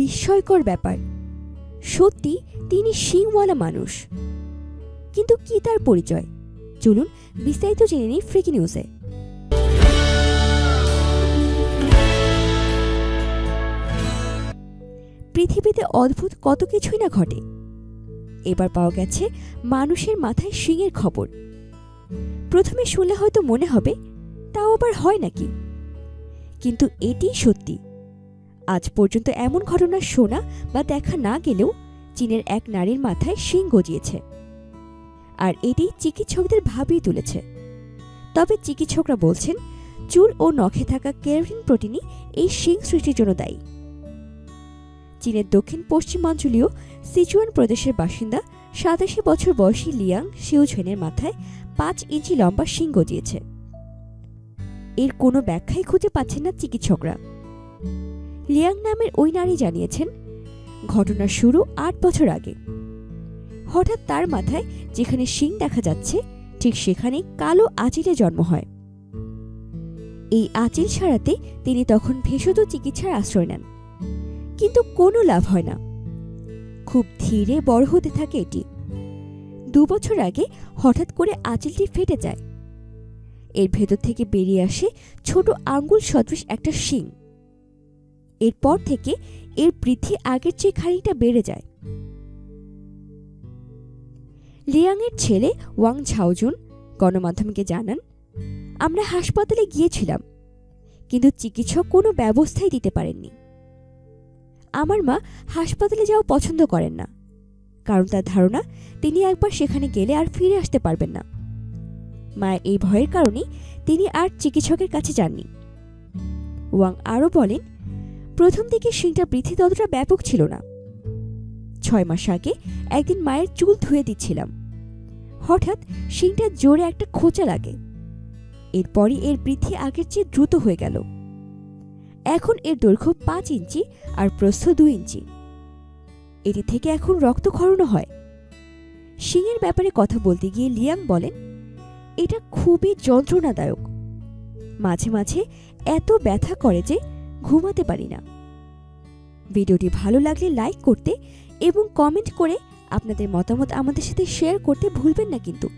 বিস্ময়কর ব্যাপার। সত্যি, তিনি শিংওয়ালা মানুষ। কিন্তু কি তার পরিচয়? চলুন বিস্তারিত জেনে নিই ফ্রিকি নিউজে পৃথিবীতে অদ্ভুত কত কিছুই না ঘটে। এবার পাওয়া গেছে মানুষের মাথায় শিঙের খবর। প্রথমে শুনলে হয়তো মনে হবে, তাও আবার হয় নাকি? কিন্তু এটি সত্যি। আজ পর্যন্ত এমন ঘটনা শোনা বা দেখা না গেলেও চীনের এক নারীর মাথায় শিং গজিয়েছে। আর এটি চিকিৎসকদের ভাবিয়ে তুলেছে। তবে চিকিৎসকরা বলছেন, চুল ও নখে থাকা কেরোটিন প্রোটিনই এই শিং সৃষ্টির জন্য দায়ী। চীনের দক্ষিণ পশ্চিমাঞ্চলীয় সিচুয়ান প্রদেশের বাসিন্দা সাতাশি বছর বয়সী লিয়াং শিউঝেনের মাথায় পাঁচ ইঞ্চি লম্বা শিং গজিয়েছে। এর কোনো ব্যাখ্যাই খুঁজে পাচ্ছেন না চিকিৎসকরা। লিয়াং নামের ওই নারী জানিয়েছেন ঘটনার শুরু আট বছর আগে। হঠাৎ তার মাথায় যেখানে শিং দেখা যাচ্ছে, ঠিক সেখানেই কালো আচিলে জন্ম হয়। এই আচিল সারাতে তিনি তখন ভেষজ চিকিৎসার আশ্রয় নেন। কিন্তু কোনো লাভ হয় না। খুব ধীরে বড় হতে থাকে এটি। দু বছর আগে হঠাৎ করে আঁচিলটি ফেটে যায়। এর ভেতর থেকে বেরিয়ে আসে ছোট আঙ্গুল সদৃশ একটা শিং। এরপর থেকে এর বৃদ্ধি আগের চেয়ে খানিকটা বেড়ে যায়। লিয়াংয়ের ছেলে ওয়াং ঝাওজুন গণমাধ্যমকে জানান, আমরা হাসপাতালে গিয়েছিলাম, কিন্তু চিকিৎসক কোনো ব্যবস্থাই দিতে পারেননি। আমার মা হাসপাতালে যাওয়া পছন্দ করেন না, কারণ তার ধারণা তিনি একবার সেখানে গেলে আর ফিরে আসতে পারবেন না। মায়ের এই ভয়ের কারণে তিনি আর চিকিৎসকের কাছে যাননি। ওয়াং আরও বলেন প্রথম দিকে শিংটা বৃদ্ধি ততটা ব্যাপক ছিল না। ছয় মাস আগে একদিন মায়ের চুল ধুয়ে দিচ্ছিলাম। হঠাৎ শিংটা জোরে একটা খোঁচা লাগে। এরপরই এর বৃদ্ধি আগের চেয়ে দ্রুত হয়ে গেল। এখন এর দৈর্ঘ্য পাঁচ ইঞ্চি আর প্রস্থ দুই ইঞ্চি। এটি থেকে এখন রক্ত রক্তক্ষরণও হয়। শিংয়ের ব্যাপারে কথা বলতে গিয়ে লিয়াং বলেন, এটা খুবই যন্ত্রণাদায়ক। মাঝে মাঝে এত ব্যথা করে যে ঘুমাতে পারি না। ভিডিওটি ভালো লাগলে লাইক করতে এবং কমেন্ট করে আপনাদের মতামত আমাদের সাথে শেয়ার করতে ভুলবেন না কিন্তু।